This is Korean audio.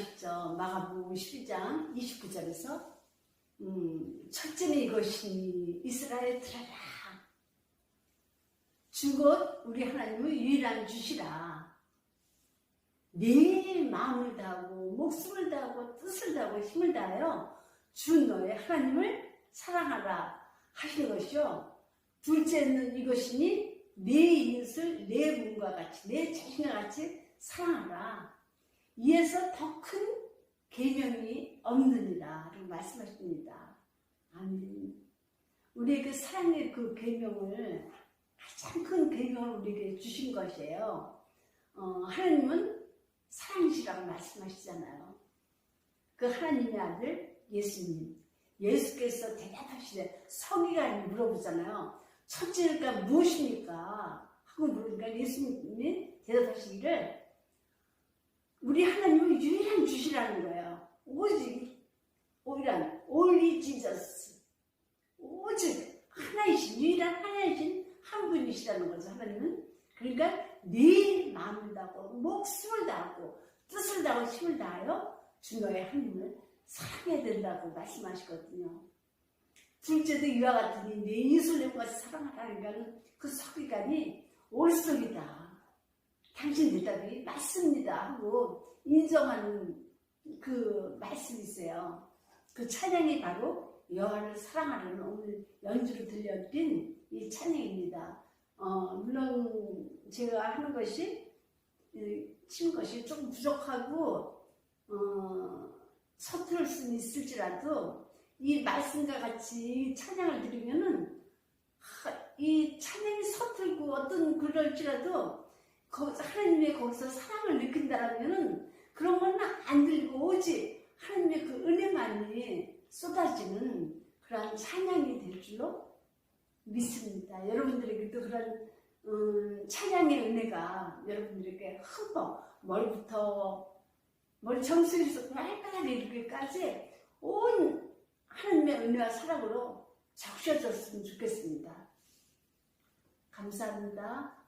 말씀하시죠. 마가복음 12장 29절에서 음, 첫째는 이것이 이스라엘 들어라. 주곧 우리 하나님의 유일한 주시라. 내 마음을 다하고 목숨을 다하고 뜻을 다하고 힘을 다하여 주 너의 하나님을 사랑하라 하시는 것이요. 둘째는 이것이니 내 이웃을 내 몸과 같이 내 자신과 같이 사랑하라. 이에서 더 큰 계명이 없느니라 라고 말씀하십니다. 아멘. 우리의 그 사랑의 그 계명을 가장 큰 계명을 우리에게 주신 것이에요. 어, 하나님은 사랑이시라고 말씀하시잖아요. 그 하나님의 아들 예수님. 예수께서 대답하시되 서기관이 물어보잖아요. 첫째가 무엇입니까? 하고 물으니까 예수님이 대답하시기를 우리 하나님은 유일한 주시라는 거예요. 오직 오일한 only Jesus. 오직 하나이신 유일한 하나이신 한 분이시라는 거죠. 하나님은 그러니까 네 마음을 다하고 목숨을 다하고 뜻을 다하고 힘을 다하여 주 너의 하나님을 사랑해야 된다고 말씀하시거든요. 둘째도 이와 같으니 내 같이 사랑하라는 그 서기관이 옳소이다. 당신 대답이 맞습니다 하고 인정하는 그 말씀이 있어요. 그 찬양이 바로 여호와를 사랑하는 오늘 연주로 들려드린 이 찬양입니다. 어, 물론 제가 하는 것이 치는 것이 조금 부족하고 어, 서투를 수는 있을지라도 이 말씀과 같이 찬양을 드리면은 하, 이 찬양이 서툴고 어떤 그럴지라도 하나님의 거기서 사랑을 느낀다라면은 그런 거는 안 들고 오직 하나님의 그 은혜만이 쏟아지는 그러한 찬양이 될 줄로 믿습니다. 여러분들에게도 그런 음, 찬양의 은혜가 여러분들에게 흠뻑 머리부터 머리 정수에서 발가락에 이르기까지 온 하나님의 은혜와 사랑으로 적셔졌으면 좋겠습니다. 감사합니다.